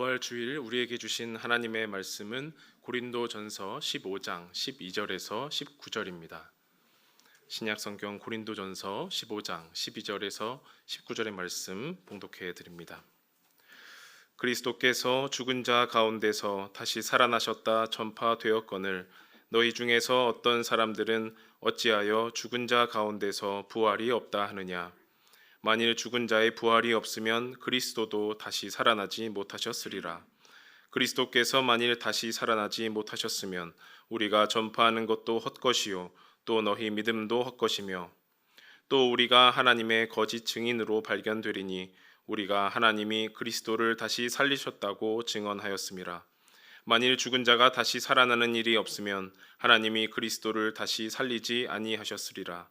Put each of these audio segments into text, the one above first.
부활 주일 우리에게 주신 하나님의 말씀은 고린도전서 15장 12절에서 19절입니다. 신약 성경 고린도전서 15장 12절에서 19절의 말씀 봉독해 드립니다. 그리스도께서 죽은 자 가운데서 다시 살아나셨다 전파되었거늘 너희 중에서 어떤 사람들은 어찌하여 죽은 자 가운데서 부활이 없다 하느냐 만일 죽은 자의 부활이 없으면 그리스도도 다시 살아나지 못하셨으리라. 그리스도께서 만일 다시 살아나지 못하셨으면 우리가 전파하는 것도 헛것이요 또 너희 믿음도 헛것이며 또 우리가 하나님의 거짓 증인으로 발견되리니 우리가 하나님이 그리스도를 다시 살리셨다고 증언하였음이라. 만일 죽은 자가 다시 살아나는 일이 없으면 하나님이 그리스도를 다시 살리지 아니하셨으리라.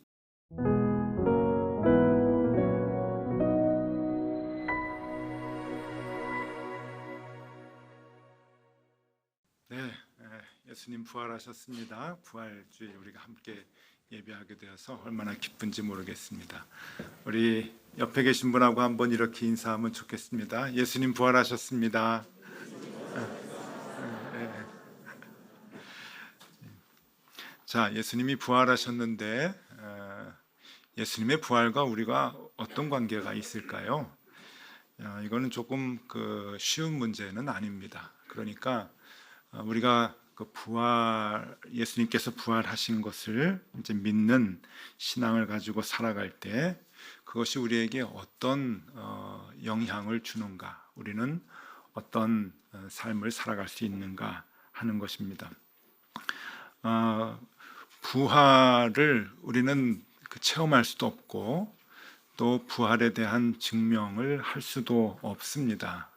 예수님 부활하셨습니다. 부활주일 우리가 함께 예배하게 되어서 얼마나 기쁜지 모르겠습니다. 우리 옆에 계신 분하고 한번 이렇게 인사하면 좋겠습니다. 예수님 부활하셨습니다. 예. 자, 예수님이 부활하셨는데 어, 예수님의 부활과 우리가 어떤 관계가 있을까요? 어, 이거는 조금 그 쉬운 문제는 아닙니다. 그러니까 어, 우리가 그 부활 예수님께서 부활하신 것을 이제 믿는 신앙을 가지고 살아갈 때 그것이 우리에게 어떤 어, 영향을 주는가, 우리는 어떤 어, 삶을 살아갈 수 있는가 하는 것입니다. 어, 부활을 우리는 그 체험할 수도 없고 또 부활에 대한 증명을 할 수도 없습니다.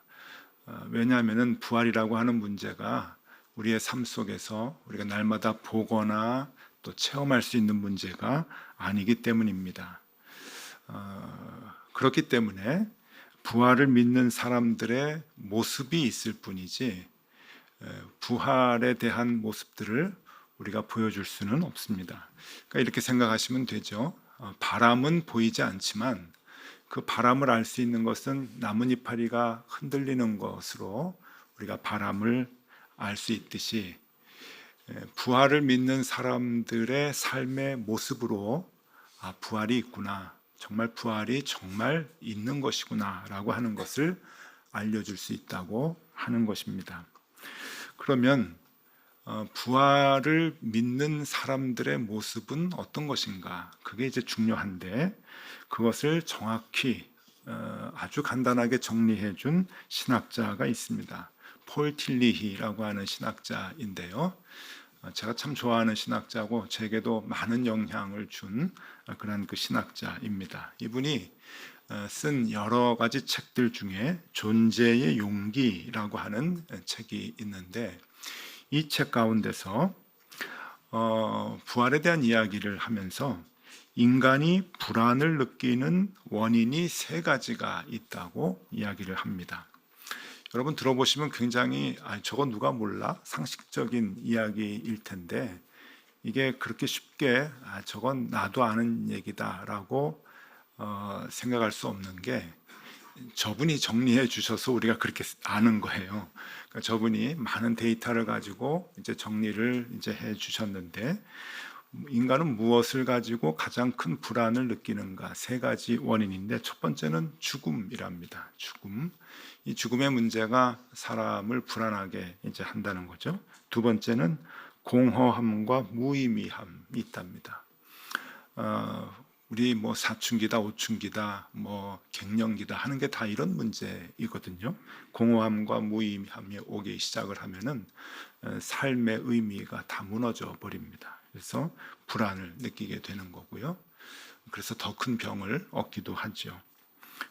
어, 왜냐하면 부활이라고 하는 문제가 우리의 삶 속에서 우리가 날마다 보거나 또 체험할 수 있는 문제가 아니기 때문입니다. 어, 그렇기 때문에 부활을 믿는 사람들의 모습이 있을 뿐이지 에, 부활에 대한 모습들을 우리가 보여줄 수는 없습니다. 그러니까 이렇게 생각하시면 되죠. 어, 바람은 보이지 않지만 그 바람을 알 수 있는 것은 나뭇이파리가 흔들리는 것으로 우리가 바람을 알 수 있듯이 에, 부활을 믿는 사람들의 삶의 모습으로 아 부활이 있구나 정말 부활이 정말 있는 것이구나라고 하는 것을 알려줄 수 있다고 하는 것입니다. 그러면 어, 부활을 믿는 사람들의 모습은 어떤 것인가? 그게 이제 중요한데 그것을 정확히 어, 아주 간단하게 정리해 준 신학자가 있습니다. 폴 틸리히라고 하는 신학자인데요. 어, 제가 참 좋아하는 신학자고 제게도 많은 영향을 준 그런 그 신학자입니다. 이분이 어, 쓴 여러 가지 책들 중에 존재의 용기라고 하는 책이 있는데 이 책 가운데서 어, 부활에 대한 이야기를 하면서 인간이 불안을 느끼는 원인이 세 가지가 있다고 이야기를 합니다. 여러분 들어보시면 굉장히 아, 저건 누가 몰라 상식적인 이야기일 텐데 이게 그렇게 쉽게 아, 저건 나도 아는 얘기다라고 어, 생각할 수 없는 게 저분이 정리해 주셔서 우리가 그렇게 아는 거예요. 그러니까 저분이 많은 데이터를 가지고 이제 정리를 이제 해 주셨는데 인간은 무엇을 가지고 가장 큰 불안을 느끼는가 세 가지 원인인데 첫 번째는 죽음이랍니다. 죽음. 이 죽음의 문제가 사람을 불안하게 이제 한다는 거죠. 두 번째는 공허함과 무의미함이 있답니다. 어, 우리 뭐 사춘기다, 오춘기다, 뭐 갱년기다 하는 게 다 이런 문제이거든요. 공허함과 무의미함이 오기 시작을 하면은 어, 삶의 의미가 다 무너져 버립니다. 그래서 불안을 느끼게 되는 거고요. 그래서 더 큰 병을 얻기도 하죠.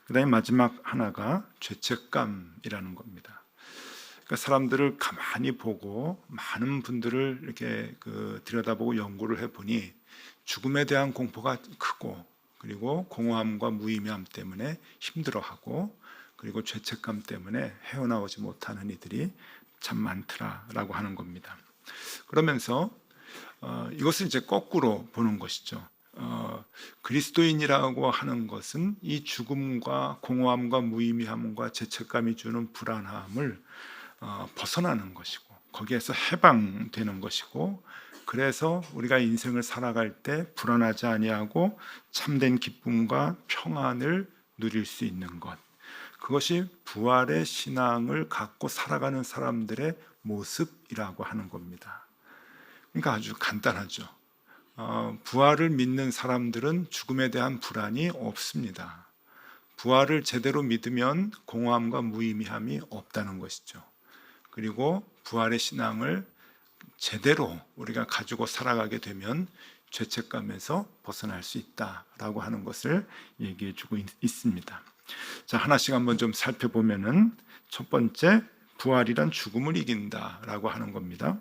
그다음에 마지막 하나가 죄책감이라는 겁니다. 그러니까 사람들을 가만히 보고 많은 분들을 이렇게 그 들여다보고 연구를 해보니 죽음에 대한 공포가 크고 그리고 공허함과 무의미함 때문에 힘들어하고 그리고 죄책감 때문에 헤어나오지 못하는 이들이 참 많더라라고 하는 겁니다. 그러면서 어, 이것을 이제 거꾸로 보는 것이죠. 어, 그리스도인이라고 하는 것은 이 죽음과 공허함과 무의미함과 죄책감이 주는 불안함을 어, 벗어나는 것이고 거기에서 해방되는 것이고 그래서 우리가 인생을 살아갈 때 불안하지 아니하고 참된 기쁨과 평안을 누릴 수 있는 것 그것이 부활의 신앙을 갖고 살아가는 사람들의 모습이라고 하는 겁니다. 그러니까 아주 간단하죠. 어, 부활을 믿는 사람들은 죽음에 대한 불안이 없습니다. 부활을 제대로 믿으면 공허함과 무의미함이 없다는 것이죠. 그리고 부활의 신앙을 제대로 우리가 가지고 살아가게 되면 죄책감에서 벗어날 수 있다라고 하는 것을 얘기해 주고 있, 있습니다. 자, 하나씩 한번 좀 살펴보면은 첫 번째 부활이란 죽음을 이긴다라고 하는 겁니다.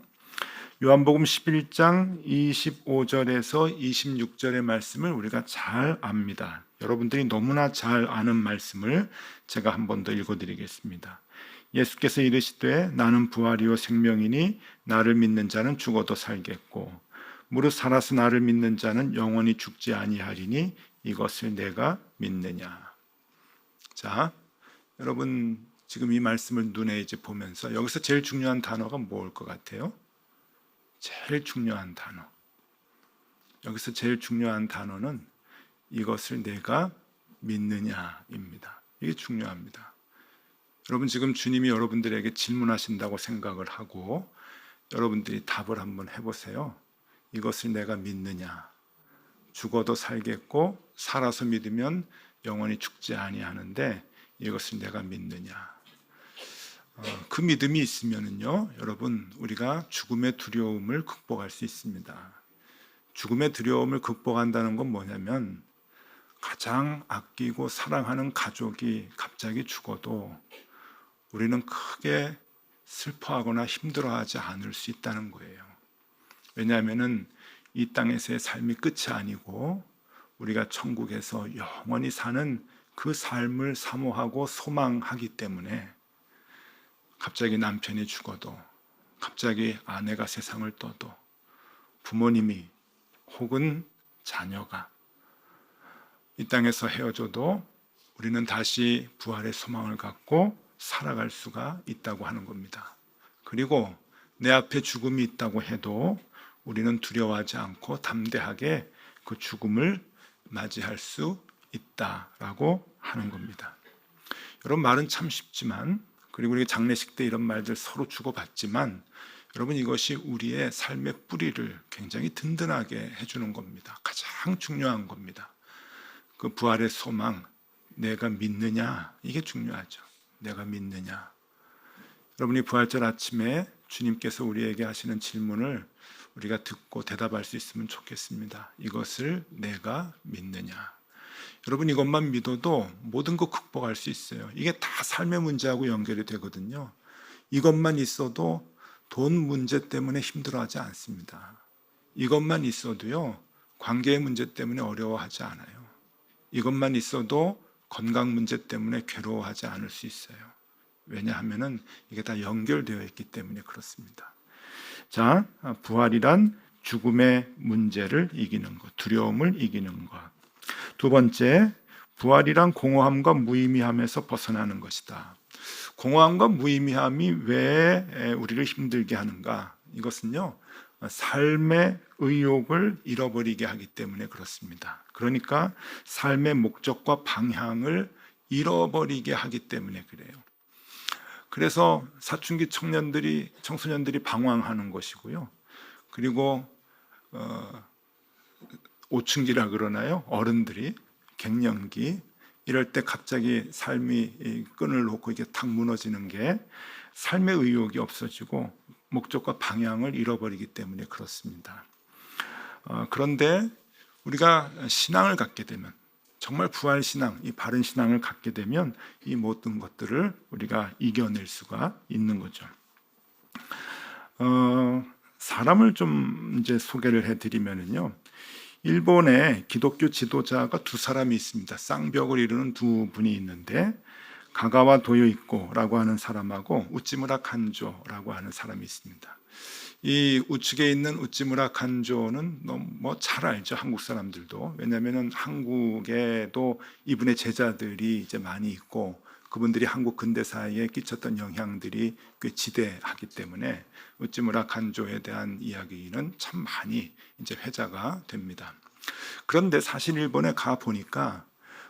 요한복음 11장 25절에서 26절의 말씀을 우리가 잘 압니다. 여러분들이 너무나 잘 아는 말씀을 제가 한 번 더 읽어 드리겠습니다. 예수께서 이르시되 나는 부활이요 생명이니 나를 믿는 자는 죽어도 살겠고 무릇 살아서 나를 믿는 자는 영원히 죽지 아니하리니 이것을 내가 믿느냐. 자, 여러분 지금 이 말씀을 눈에 이제 보면서 여기서 제일 중요한 단어가 뭘 것 같아요? 제일 중요한 단어. 여기서 제일 중요한 단어는 이것을 내가 믿느냐입니다. 이게 중요합니다. 여러분 지금 주님이 여러분들에게 질문하신다고 생각을 하고 여러분들이 답을 한번 해보세요. 이것을 내가 믿느냐? 죽어도 살겠고 살아서 믿으면 영원히 죽지 아니하는데 이것을 내가 믿느냐? 어, 그 믿음이 있으면은요, 여러분 우리가 죽음의 두려움을 극복할 수 있습니다. 죽음의 두려움을 극복한다는 건 뭐냐면 가장 아끼고 사랑하는 가족이 갑자기 죽어도 우리는 크게 슬퍼하거나 힘들어하지 않을 수 있다는 거예요. 왜냐하면은 이 땅에서의 삶이 끝이 아니고 우리가 천국에서 영원히 사는 그 삶을 사모하고 소망하기 때문에 갑자기 남편이 죽어도 갑자기 아내가 세상을 떠도 부모님이 혹은 자녀가 이 땅에서 헤어져도 우리는 다시 부활의 소망을 갖고 살아갈 수가 있다고 하는 겁니다. 그리고 내 앞에 죽음이 있다고 해도 우리는 두려워하지 않고 담대하게 그 죽음을 맞이할 수 있다라고 하는 겁니다. 여러분 말은 참 쉽지만 그리고 우리 장례식 때 이런 말들 서로 주고받지만 여러분 이것이 우리의 삶의 뿌리를 굉장히 든든하게 해주는 겁니다. 가장 중요한 겁니다. 그 부활의 소망, 내가 믿느냐 이게 중요하죠. 내가 믿느냐. 여러분이 부활절 아침에 주님께서 우리에게 하시는 질문을 우리가 듣고 대답할 수 있으면 좋겠습니다. 이것을 내가 믿느냐. 여러분 이것만 믿어도 모든 거 극복할 수 있어요. 이게 다 삶의 문제하고 연결이 되거든요. 이것만 있어도 돈 문제 때문에 힘들어하지 않습니다. 이것만 있어도요, 관계의 문제 때문에 어려워하지 않아요. 이것만 있어도 건강 문제 때문에 괴로워하지 않을 수 있어요. 왜냐하면은 이게 다 연결되어 있기 때문에 그렇습니다. 자, 부활이란 죽음의 문제를 이기는 것, 두려움을 이기는 것. 두 번째, 부활이란 공허함과 무의미함에서 벗어나는 것이다. 공허함과 무의미함이 왜 우리를 힘들게 하는가? 이것은요, 삶의 의욕을 잃어버리게 하기 때문에 그렇습니다. 그러니까 삶의 목적과 방향을 잃어버리게 하기 때문에 그래요. 그래서 사춘기 청년들이 청소년들이 방황하는 것이고요. 그리고 어, 오춘기라 그러나요? 어른들이 갱년기 이럴 때 갑자기 삶이 끈을 놓고 이게 탁 무너지는 게 삶의 의욕이 없어지고 목적과 방향을 잃어버리기 때문에 그렇습니다. 어, 그런데 우리가 신앙을 갖게 되면 정말 부활 신앙, 이 바른 신앙을 갖게 되면 이 모든 것들을 우리가 이겨낼 수가 있는 거죠. 어, 사람을 좀 이제 소개를 해드리면은요. 일본에 기독교 지도자가 두 사람이 있습니다. 쌍벽을 이루는 두 분이 있는데 가가와 도요이코라고 하는 사람하고 우찌무라 간조라고 하는 사람이 있습니다. 이 우측에 있는 우찌무라 간조는 너무 뭐 잘 알죠 한국 사람들도 왜냐하면은 한국에도 이분의 제자들이 이제 많이 있고 그분들이 한국 근대사에 끼쳤던 영향들이 꽤 지대하기 때문에 우찌무라 간조에 대한 이야기는 참 많이 이제 회자가 됩니다. 그런데 사실 일본에 가 보니까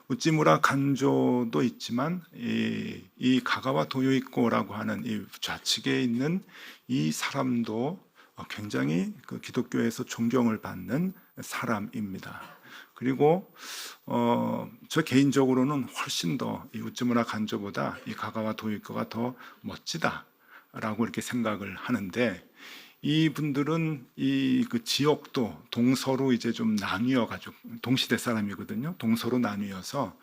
우찌무라 간조도 있지만 이, 이 가가와 도요이코라고 하는 이 좌측에 있는 이 사람도 굉장히 그 기독교에서 존경을 받는 사람입니다. 그리고 어, 저 개인적으로는 훨씬 더 이 우찌무라 간조보다 이 가가와 도요이코가 더 멋지다 라고 이렇게 생각을 하는데 이 분들은 이 그 지역도 동서로 이제 좀 나뉘어 가지고 동시대 사람이거든요. 동서로 나뉘어서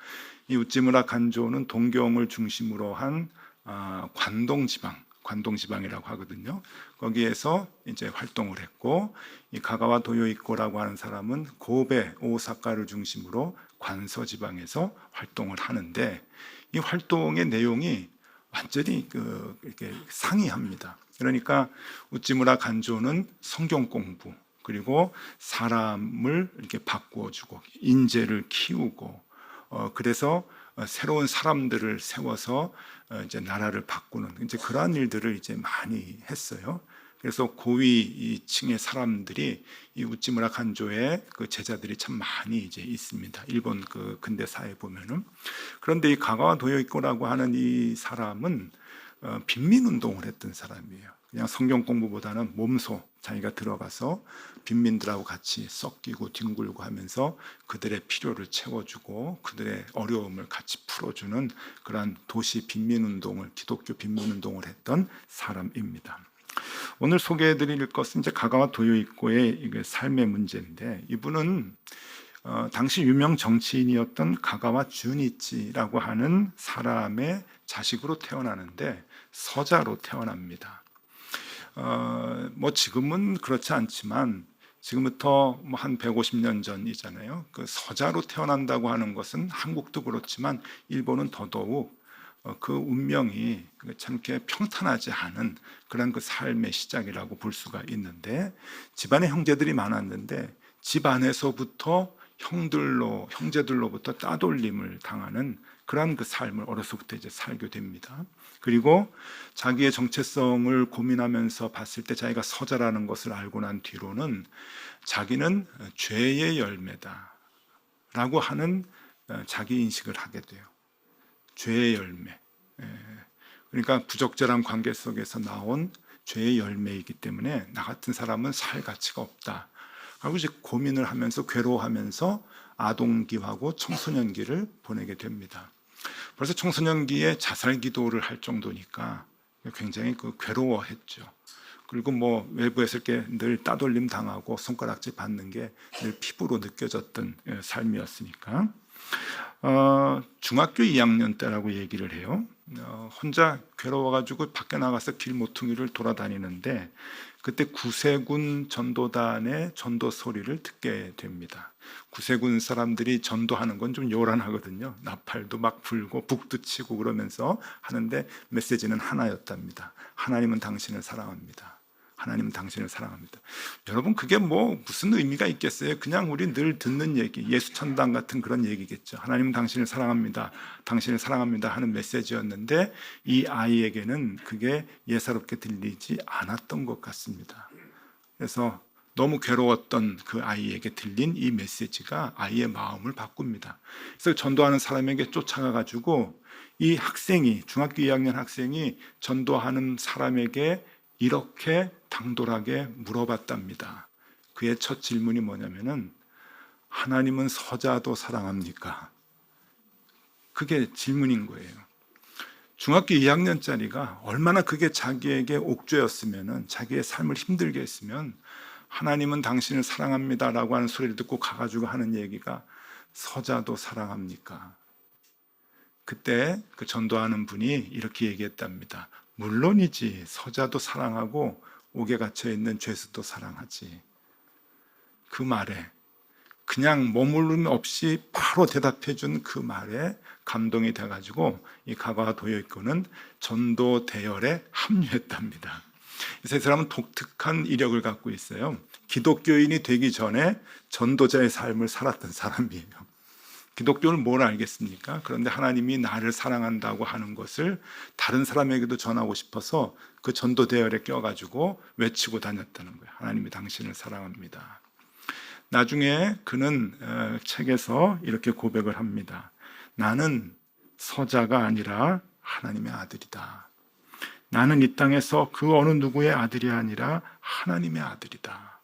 이 우찌무라 간조는 동경을 중심으로 한 아, 관동 지방, 관동 지방이라고 하거든요. 거기에서 이제 활동을 했고 이 가가와 도요이코라고 하는 사람은 고베, 오사카를 중심으로 관서 지방에서 활동을 하는데 이 활동의 내용이 완전히 그 이렇게 상이합니다. 그러니까 우찌무라 간조는 성경 공부 그리고 사람을 이렇게 바꾸어 주고 인재를 키우고 어 그래서 어, 새로운 사람들을 세워서 어, 이제 나라를 바꾸는 이제 그러한 일들을 이제 많이 했어요. 그래서 고위층의 사람들이 이 우찌무라 간조의 그 제자들이 참 많이 이제 있습니다. 일본 그 근대사에 보면은 그런데 이 가가와 도요이코라고 하는 이 사람은 어, 빈민 운동을 했던 사람이에요. 그냥 성경 공부보다는 몸소 자기가 들어가서 빈민들하고 같이 섞이고 뒹굴고 하면서 그들의 필요를 채워주고 그들의 어려움을 같이 풀어주는 그러한 도시 빈민 운동을 기독교 빈민 운동을 했던 사람입니다. 오늘 소개해드릴 것은 이제 가가와 도요이코의 삶의 문제인데 이분은 어, 당시 유명 정치인이었던 가가와 주니치라고 하는 사람의 자식으로 태어나는데 서자로 태어납니다. 어, 뭐 지금은 그렇지 않지만 지금부터 뭐 한 150년 전이잖아요. 그 서자로 태어난다고 하는 것은 한국도 그렇지만 일본은 더더욱 어, 그 운명이 참 이렇게 평탄하지 않은 그런 그 삶의 시작이라고 볼 수가 있는데 집안에 형제들이 많았는데 집 안에서부터 형들로 형제들로부터 따돌림을 당하는 그러한 그 삶을 어려서부터 이제 살게 됩니다. 그리고 자기의 정체성을 고민하면서 봤을 때 자기가 서자라는 것을 알고 난 뒤로는 자기는 죄의 열매다라고 하는 어, 자기 인식을 하게 돼요. 죄의 열매. 예. 그러니까 부적절한 관계 속에서 나온 죄의 열매이기 때문에 나 같은 사람은 살 가치가 없다. 하고 이제 고민을 하면서 괴로워하면서 아동기하고 청소년기를 보내게 됩니다. 벌써 청소년기에 자살 기도를 할 정도니까 굉장히 그 괴로워했죠. 그리고 뭐 외부에서 이렇게 늘 따돌림 당하고 손가락질 받는 게 늘 피부로 느껴졌던 예, 삶이었으니까 어, 중학교 2학년 때라고 얘기를 해요. 어, 혼자 괴로워가지고 밖에 나가서 길 모퉁이를 돌아다니는데 그때 구세군 전도단의 전도 소리를 듣게 됩니다. 구세군 사람들이 전도하는 건 좀 요란하거든요. 나팔도 막 불고 북도 치고 그러면서 하는데 메시지는 하나였답니다. 하나님은 당신을 사랑합니다. 하나님은 당신을 사랑합니다. 여러분 그게 뭐 무슨 의미가 있겠어요? 그냥 우리 늘 듣는 얘기, 예수 천당 같은 그런 얘기겠죠. 하나님은 당신을 사랑합니다. 당신을 사랑합니다 하는 메시지였는데 이 아이에게는 그게 예사롭게 들리지 않았던 것 같습니다. 그래서 너무 괴로웠던 그 아이에게 들린 이 메시지가 아이의 마음을 바꿉니다. 그래서 전도하는 사람에게 쫓아가 가지고 이 학생이 중학교 2학년 학생이 전도하는 사람에게 이렇게 당돌하게 물어봤답니다. 그의 첫 질문이 뭐냐면은 하나님은 서자도 사랑합니까? 그게 질문인 거예요. 중학교 2학년짜리가 얼마나 그게 자기에게 옥죄였으면은 자기의 삶을 힘들게 했으면 하나님은 당신을 사랑합니다라고 하는 소리를 듣고 가가지고 하는 얘기가 서자도 사랑합니까? 그때 그 전도하는 분이 이렇게 얘기했답니다. 물론이지 서자도 사랑하고 옥에 갇혀 있는 죄수도 사랑하지. 그 말에 그냥 머물름 없이 바로 대답해 준 그 말에 감동이 돼 가지고 이 가가 도요이코는 전도 대열에 합류했답니다. 이 사람은 독특한 이력을 갖고 있어요. 기독교인이 되기 전에 전도자의 삶을 살았던 사람이에요. 기독교는 뭘 알겠습니까? 그런데 하나님이 나를 사랑한다고 하는 것을 다른 사람에게도 전하고 싶어서 그 전도 대열에 껴가지고 외치고 다녔다는 거예요. 하나님이 당신을 사랑합니다. 나중에 그는 어, 책에서 이렇게 고백을 합니다. 나는 서자가 아니라 하나님의 아들이다. 나는 이 땅에서 그 어느 누구의 아들이 아니라 하나님의 아들이다.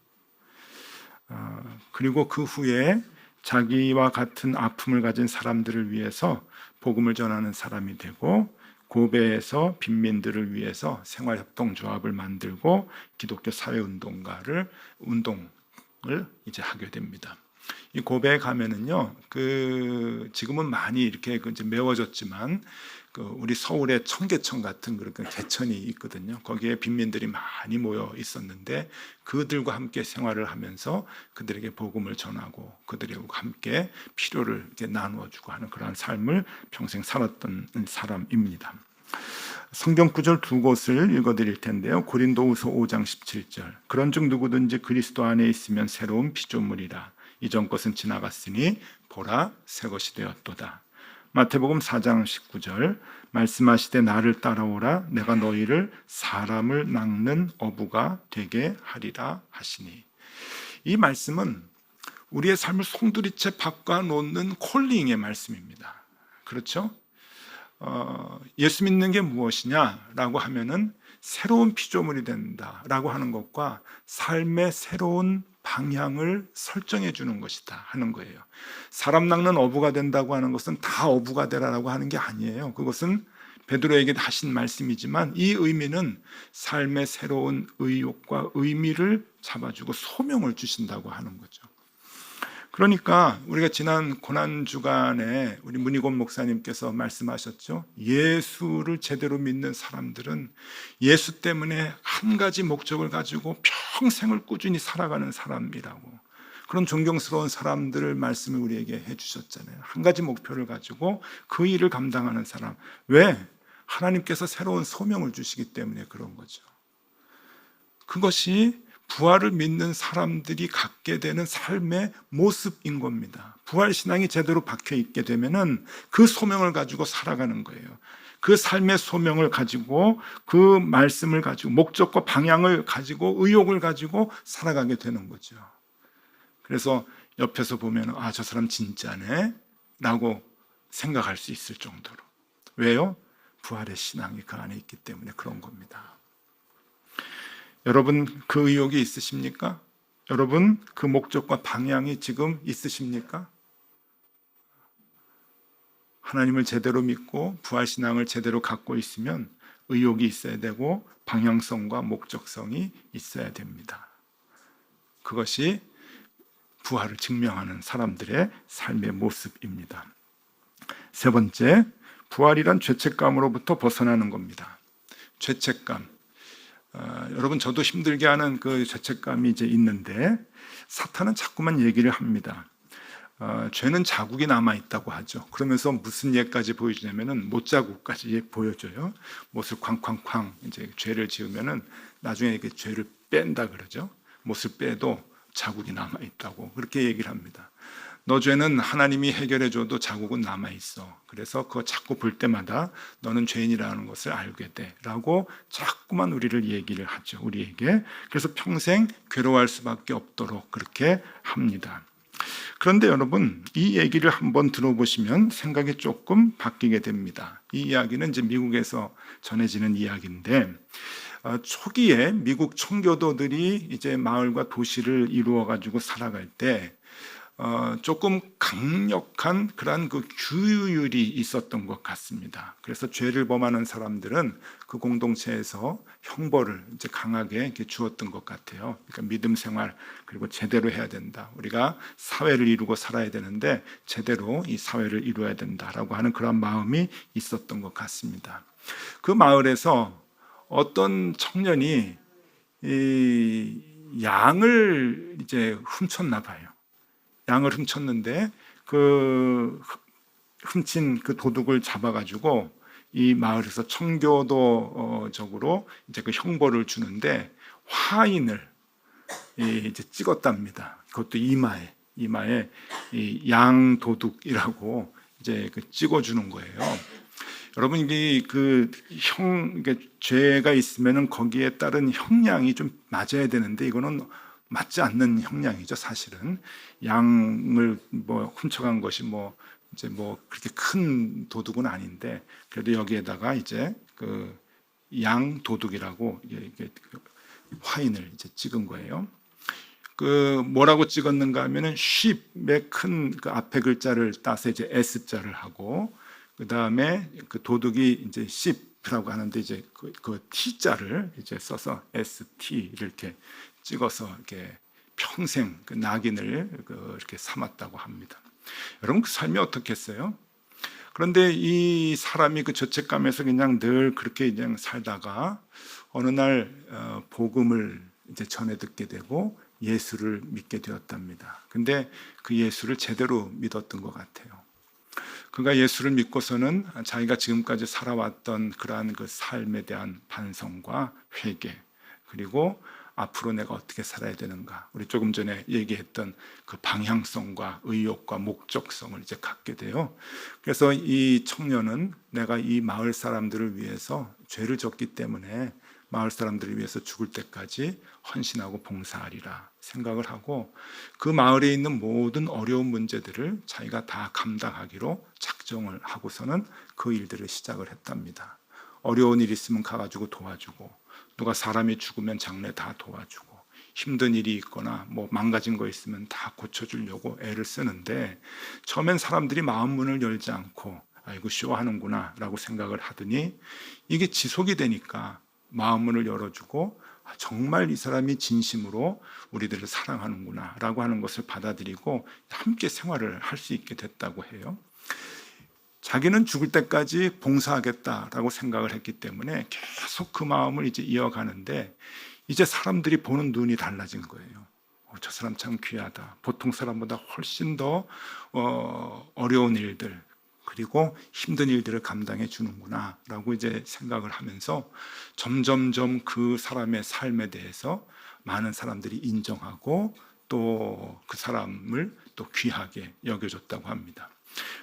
어, 그리고 그 후에 자기와 같은 아픔을 가진 사람들을 위해서 복음을 전하는 사람이 되고 고베에서 빈민들을 위해서 생활협동조합을 만들고 기독교 사회운동가를 운동을 이제 하게 됩니다. 이 고베에 가면은요, 그 지금은 많이 이렇게 그 이제 메워졌지만 그 우리 서울의 청계천 같은 그런 그 개천이 있거든요. 거기에 빈민들이 많이 모여 있었는데 그들과 함께 생활을 하면서 그들에게 복음을 전하고 그들과 함께 필요를 나누어 주고 하는 그러한 삶을 평생 살았던 사람입니다. 성경 구절 두 곳을 읽어 드릴 텐데요. 고린도후서 5장 17절. 그런즉 누구든지 그리스도 안에 있으면 새로운 피조물이라. 이전 것은 지나갔으니 보라 새 것이 되었도다. 마태복음 4장 19절 말씀하시되 나를 따라오라 내가 너희를 사람을 낚는 어부가 되게 하리라 하시니 이 말씀은 우리의 삶을 송두리째 바꿔 놓는 콜링의 말씀입니다. 그렇죠? 어, 예수 믿는 게 무엇이냐라고 하면은 새로운 피조물이 된다라고 하는 것과 삶의 새로운 방향을 설정해 주는 것이다 하는 거예요. 사람 낚는 어부가 된다고 하는 것은 다 어부가 되라라고 하는 게 아니에요. 그것은 베드로에게 하신 말씀이지만 이 의미는 삶의 새로운 의욕과 의미를 잡아주고 소명을 주신다고 하는 거죠. 그러니까 우리가 지난 고난 주간에 우리 문희곤 목사님께서 말씀하셨죠. 예수를 제대로 믿는 사람들은 예수 때문에 한 가지 목적을 가지고 평생을 꾸준히 살아가는 사람이라고. 그런 존경스러운 사람들을 말씀을 우리에게 해 주셨잖아요. 한 가지 목표를 가지고 그 일을 감당하는 사람. 왜? 하나님께서 새로운 소명을 주시기 때문에 그런 거죠. 그것이 부활을 믿는 사람들이 갖게 되는 삶의 모습인 겁니다. 부활 신앙이 제대로 박혀 있게 되면은 그 소명을 가지고 살아가는 거예요. 그 삶의 소명을 가지고 그 말씀을 가지고 목적과 방향을 가지고 의욕을 가지고 살아가게 되는 거죠. 그래서 옆에서 보면 아, 저 사람 진짜네 라고 생각할 수 있을 정도로. 왜요? 부활의 신앙이 그 안에 있기 때문에 그런 겁니다. 여러분 그 의욕이 있으십니까? 여러분 그 목적과 방향이 지금 있으십니까? 하나님을 제대로 믿고 부활 신앙을 제대로 갖고 있으면 의욕이 있어야 되고 방향성과 목적성이 있어야 됩니다. 그것이 부활을 증명하는 사람들의 삶의 모습입니다. 세 번째, 부활이란 죄책감으로부터 벗어나는 겁니다. 죄책감. 어, 여러분 저도 힘들게 하는 그 죄책감이 이제 있는데 사탄은 자꾸만 얘기를 합니다. 어, 죄는 자국이 남아 있다고 하죠. 그러면서 무슨 예까지 보여주냐면은 못 자국까지 보여줘요. 못을 쾅쾅쾅 이제 죄를 지으면은 나중에 그 죄를 뺀다 그러죠. 못을 빼도 자국이 남아 있다고 그렇게 얘기를 합니다. 너 죄는 하나님이 해결해 줘도 자국은 남아 있어. 그래서 그거 자꾸 볼 때마다 너는 죄인이라는 것을 알게 돼라고 자꾸만 우리를 얘기를 하죠. 우리에게. 그래서 평생 괴로워할 수밖에 없도록 그렇게 합니다. 그런데 여러분 이 얘기를 한번 들어보시면 생각이 조금 바뀌게 됩니다. 이 이야기는 이제 미국에서 전해지는 이야기인데 어, 초기에 미국 청교도들이 이제 마을과 도시를 이루어 가지고 살아갈 때 어, 조금 강력한 그러한 그 규율이 있었던 것 같습니다. 그래서 죄를 범하는 사람들은 그 공동체에서 형벌을 이제 강하게 주었던 것 같아요. 그러니까 믿음 생활 그리고 제대로 해야 된다. 우리가 사회를 이루고 살아야 되는데 제대로 이 사회를 이루어야 된다라고 하는 그런 마음이 있었던 것 같습니다. 그 마을에서 어떤 청년이 이 양을 이제 훔쳤나 봐요. 양을 훔쳤는데 그 훔친 그 도둑을 잡아가지고 이 마을에서 청교도적으로 이제 그 형벌을 주는데 화인을 이 이제 찍었답니다. 그것도 이마에 이마에 이 양도둑이라고 이제 그 찍어주는 거예요. 여러분 이게 그형 죄가 있으면은 거기에 따른 형량이 좀 맞아야 되는데 이거는 맞지 않는 형량이죠 사실은 양을 뭐 훔쳐간 것이 뭐 이제 뭐 그렇게 큰 도둑은 아닌데 그래도 여기에다가 이제 그 양 도둑이라고 이게 그 화인을 이제 찍은 거예요. 그 뭐라고 찍었는가 하면은 쉽의 큰그 앞에 글자를 따서 이제 S자를 하고 그 다음에 그 도둑이 이제 십이라고 하는데 이제 그, 그 T자를 이제 써서 ST 이렇게 찍어서 이렇게 평생 그 낙인을 그 이렇게 삼았다고 합니다. 여러분 그 삶이 어떻겠어요? 그런데 이 사람이 그 죄책감에서 그냥 늘 그렇게 그냥 살다가 어느 날 어, 복음을 이제 전해 듣게 되고 예수를 믿게 되었답니다. 근데 그 예수를 제대로 믿었던 것 같아요. 그가 예수를 믿고서는 자기가 지금까지 살아왔던 그러한 그 삶에 대한 반성과 회개 그리고 앞으로 내가 어떻게 살아야 되는가 우리 조금 전에 얘기했던 그 방향성과 의욕과 목적성을 이제 갖게 돼요. 그래서 이 청년은 내가 이 마을 사람들을 위해서 죄를 졌기 때문에 마을 사람들을 위해서 죽을 때까지 헌신하고 봉사하리라 생각을 하고 그 마을에 있는 모든 어려운 문제들을 자기가 다 감당하기로 작정을 하고서는 그 일들을 시작을 했답니다. 어려운 일 있으면 가가지고 도와주고 누가 사람이 죽으면 장례 다 도와주고 힘든 일이 있거나 뭐 망가진 거 있으면 다 고쳐주려고 애를 쓰는데 처음엔 사람들이 마음 문을 열지 않고 아이고 쇼하는구나 라고 생각을 하더니 이게 지속이 되니까 마음 문을 열어주고 아, 정말 이 사람이 진심으로 우리들을 사랑하는구나 라고 하는 것을 받아들이고 함께 생활을 할 수 있게 됐다고 해요. 자기는 죽을 때까지 봉사하겠다라고 생각을 했기 때문에 계속 그 마음을 이제 이어가는데 이제 사람들이 보는 눈이 달라진 거예요. 어, 저 사람 참 귀하다. 보통 사람보다 훨씬 더 어, 어려운 일들 그리고 힘든 일들을 감당해 주는구나라고 이제 생각을 하면서 점점점 그 사람의 삶에 대해서 많은 사람들이 인정하고 또 그 사람을 또 귀하게 여겨줬다고 합니다.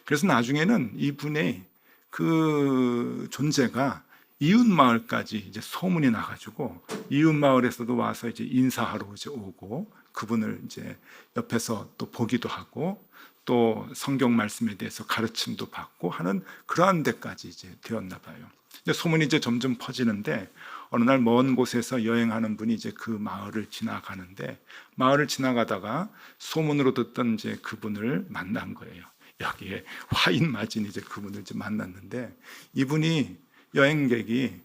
그래서 나중에는 이분의 그 존재가 이웃 마을까지 이제 소문이 나가지고 이웃 마을에서도 와서 이제 인사하러 이제 오고 그분을 이제 옆에서 또 보기도 하고 또 성경 말씀에 대해서 가르침도 받고 하는 그러한 데까지 이제 되었나 봐요. 이제 소문이 이제 점점 퍼지는데 어느 날 먼 곳에서 여행하는 분이 이제 그 마을을 지나가는데 마을을 지나가다가 소문으로 듣던 이제 그분을 만난 거예요. 여기에 화인 맞은 이제 그분을 이제 만났는데 이분이 여행객이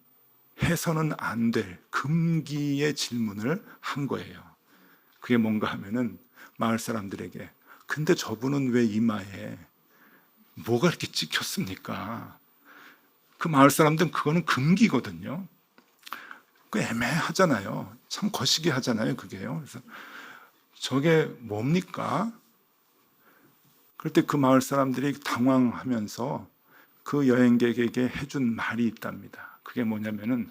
해서는 안 될 금기의 질문을 한 거예요. 그게 뭔가 하면은 마을 사람들에게 근데 저분은 왜 이마에 뭐가 이렇게 찍혔습니까? 그 마을 사람들은 그거는 금기거든요. 그 애매하잖아요. 참 거시기 하잖아요, 그게요. 그래서 저게 뭡니까? 그럴 때 그 마을 사람들이 당황하면서 그 여행객에게 해준 말이 있답니다. 그게 뭐냐면은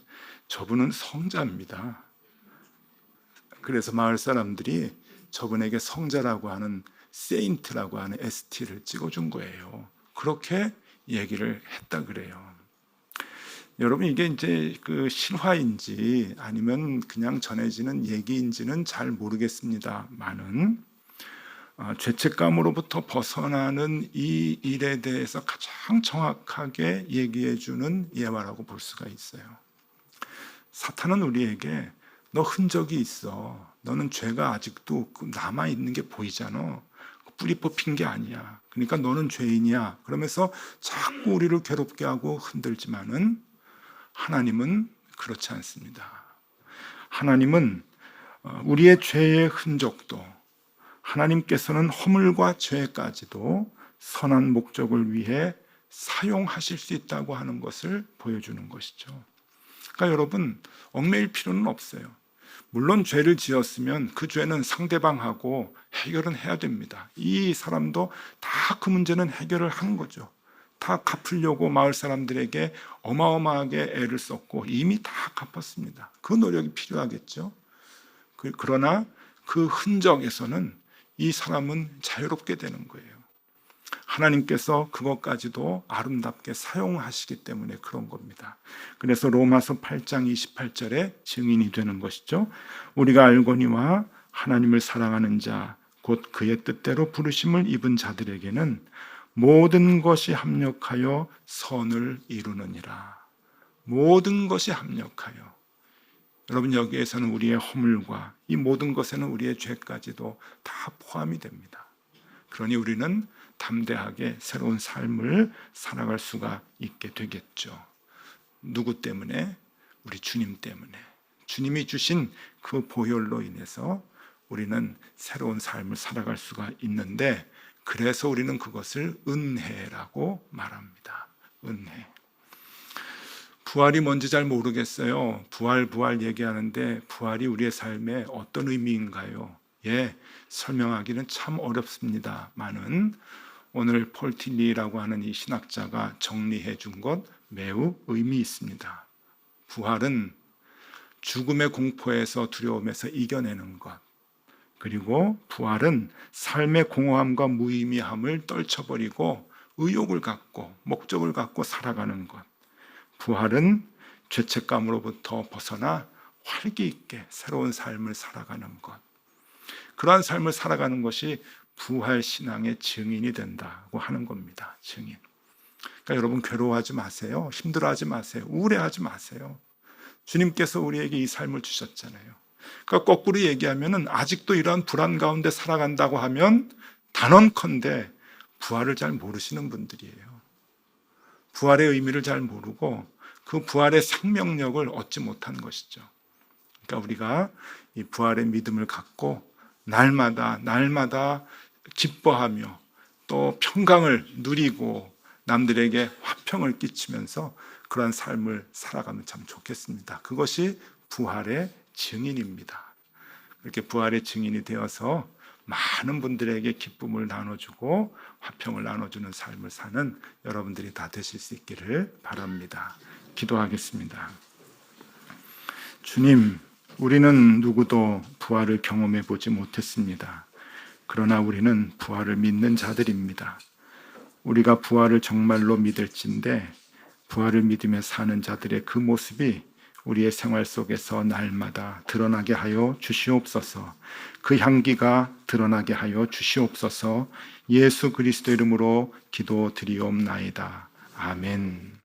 저분은 성자입니다. 그래서 마을 사람들이 저분에게 성자라고 하는 세인트라고 하는 ST를 찍어준 거예요. 그렇게 얘기를 했다 그래요. 여러분 이게 이제 그 실화인지 아니면 그냥 전해지는 얘기인지는 잘 모르겠습니다만은 어, 죄책감으로부터 벗어나는 이 일에 대해서 가장 정확하게 얘기해 주는 예화라고 볼 수가 있어요. 사탄은 우리에게 너 흔적이 있어. 너는 죄가 아직도 남아 있는 게 보이잖아. 뿌리 뽑힌 게 아니야. 그러니까 너는 죄인이야. 그러면서 자꾸 우리를 괴롭게 하고 흔들지만은 하나님은 그렇지 않습니다. 하나님은 어, 우리의 죄의 흔적도 하나님께서는 허물과 죄까지도 선한 목적을 위해 사용하실 수 있다고 하는 것을 보여주는 것이죠. 그러니까 여러분 얽매일 필요는 없어요. 물론 죄를 지었으면 그 죄는 상대방하고 해결은 해야 됩니다. 이 사람도 다 그 문제는 해결을 한 거죠. 다 갚으려고 마을 사람들에게 어마어마하게 애를 썼고 이미 다 갚았습니다. 그 노력이 필요하겠죠. 그- 그러나 그 흔적에서는 이 사람은 자유롭게 되는 거예요. 하나님께서 그것까지도 아름답게 사용하시기 때문에 그런 겁니다. 그래서 로마서 8장 28절에 증인이 되는 것이죠. 우리가 알거니와 하나님을 사랑하는 자, 곧 그의 뜻대로 부르심을 입은 자들에게는 모든 것이 합력하여 선을 이루느니라. 모든 것이 합력하여. 여러분 여기에서는 우리의 허물과 이 모든 것에는 우리의 죄까지도 다 포함이 됩니다. 그러니 우리는 담대하게 새로운 삶을 살아갈 수가 있게 되겠죠. 누구 때문에? 우리 주님 때문에. 주님이 주신 그 보혈로 인해서 우리는 새로운 삶을 살아갈 수가 있는데 그래서 우리는 그것을 은혜라고 말합니다. 은혜. 부활이 뭔지 잘 모르겠어요. 부활, 부활 얘기하는데 부활이 우리의 삶에 어떤 의미인가요? 예, 설명하기는 참 어렵습니다만은 오늘 폴틸리라고 하는 이 신학자가 정리해 준 것 매우 의미 있습니다. 부활은 죽음의 공포에서 두려움에서 이겨내는 것. 그리고 부활은 삶의 공허함과 무의미함을 떨쳐버리고 의욕을 갖고 목적을 갖고 살아가는 것. 부활은 죄책감으로부터 벗어나 활기 있게 새로운 삶을 살아가는 것. 그러한 삶을 살아가는 것이 부활 신앙의 증인이 된다고 하는 겁니다. 증인. 그러니까 여러분 괴로워하지 마세요. 힘들어하지 마세요. 우울해하지 마세요. 주님께서 우리에게 이 삶을 주셨잖아요. 그러니까 거꾸로 얘기하면은 아직도 이러한 불안 가운데 살아간다고 하면 단언컨대 부활을 잘 모르시는 분들이에요. 부활의 의미를 잘 모르고 그 부활의 생명력을 얻지 못한 것이죠. 그러니까 우리가 이 부활의 믿음을 갖고 날마다 날마다 기뻐하며 또 평강을 누리고 남들에게 화평을 끼치면서 그러한 삶을 살아가면 참 좋겠습니다. 그것이 부활의 증인입니다. 이렇게 부활의 증인이 되어서 많은 분들에게 기쁨을 나눠주고 화평을 나눠주는 삶을 사는 여러분들이 다 되실 수 있기를 바랍니다. 기도하겠습니다. 주님, 우리는 누구도 부활을 경험해 보지 못했습니다. 그러나 우리는 부활을 믿는 자들입니다. 우리가 부활을 정말로 믿을진데 부활을 믿으며 사는 자들의 그 모습이 우리의 생활 속에서 날마다 드러나게 하여 주시옵소서. 그 향기가 드러나게 하여 주시옵소서. 예수 그리스도 이름으로 기도드리옵나이다. 아멘.